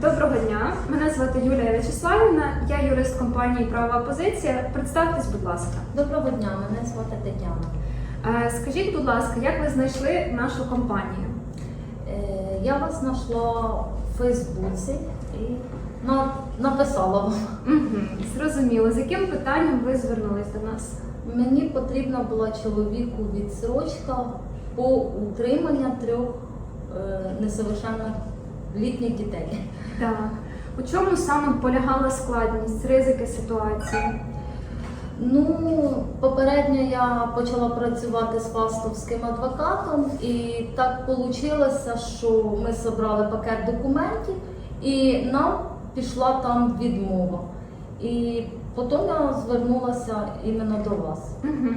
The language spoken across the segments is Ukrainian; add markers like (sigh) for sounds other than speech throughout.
Доброго дня. Мене звати Юлія Вячеславівна. Я юрист компанії Права позиція. Представтесь, будь ласка. Доброго дня, мене звати Тетяна. Е, Скажіть, будь ласка, як ви знайшли нашу компанію? Е, Я вас знайшла в Фейсбуці і на- написала вам. Угу, зрозуміло. З яким питанням ви звернулись до нас? Мені потрібна була чоловіку відсрочка по утримання трьох е, несовершенних літніх дітей. Так. У чому саме полягала складність, ризики ситуації? Ну, попередньо я почала працювати з фастовським адвокатом, і так вийшло, що ми зібрали пакет документів, і нам пішла там відмова. І потім я звернулася іменно до вас. Угу.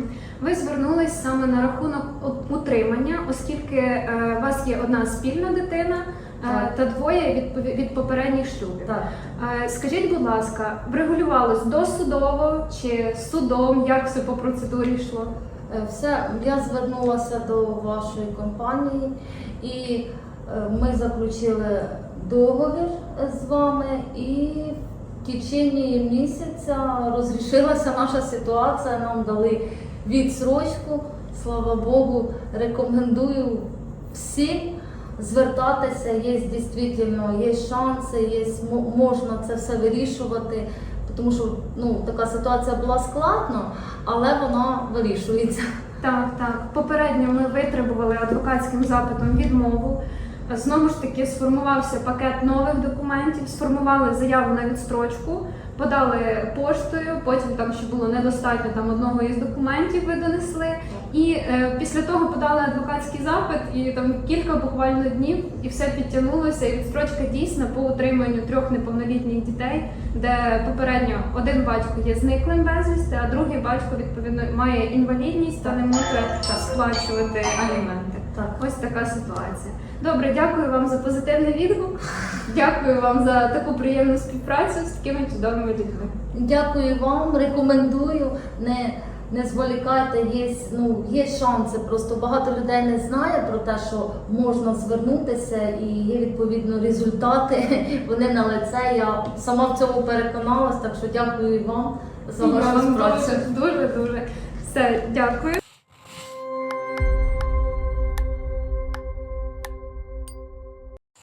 Ви звернулись саме на рахунок утримання, оскільки е, у вас є одна спільна дитина е, та двоє від, від попередніх шлюбів. Так. Е, Скажіть, будь ласка, врегулювалось досудово чи судом, як все по процедурі йшло? Е, Все, я звернулася до вашої компанії, і е, ми заключили договір з вами, і в течение місяця розрішилася наша ситуація. Нам дали відсрочку. Слава Богу, рекомендую всім звертатися. Є дійсно є шанси, є мо- можна це все вирішувати. Тому що ну така ситуація була складна, але вона вирішується. Так, так. Попередньо ми витребували адвокатським запитом відмову. Знову ж таки, сформувався пакет нових документів, сформували заяву на відстрочку, подали поштою. Потім там ще було недостатньо там одного із документів. Ви донесли. І е, після того подали адвокатський запит, і там кілька буквально днів, і все підтягнулося. І відстрочка дійсна по утриманню трьох неповнолітніх дітей, де попередньо один батько є зниклим безвісти, а другий батько відповідно має інвалідність та не може сплачувати аліменти. Так. Ось така ситуація. Добре, дякую вам за позитивний відгук. Дякую вам за таку приємну співпрацю з такими чудовими дітьми. Дякую вам, рекомендую. Не, не зволікайте, є, ну, є шанси. Просто багато людей не знає про те, що можна звернутися і є відповідно результати. (laughs) Вони на лице. Я сама в цьому переконалась, так що дякую вам за вашу працю. дуже дуже все. Дякую.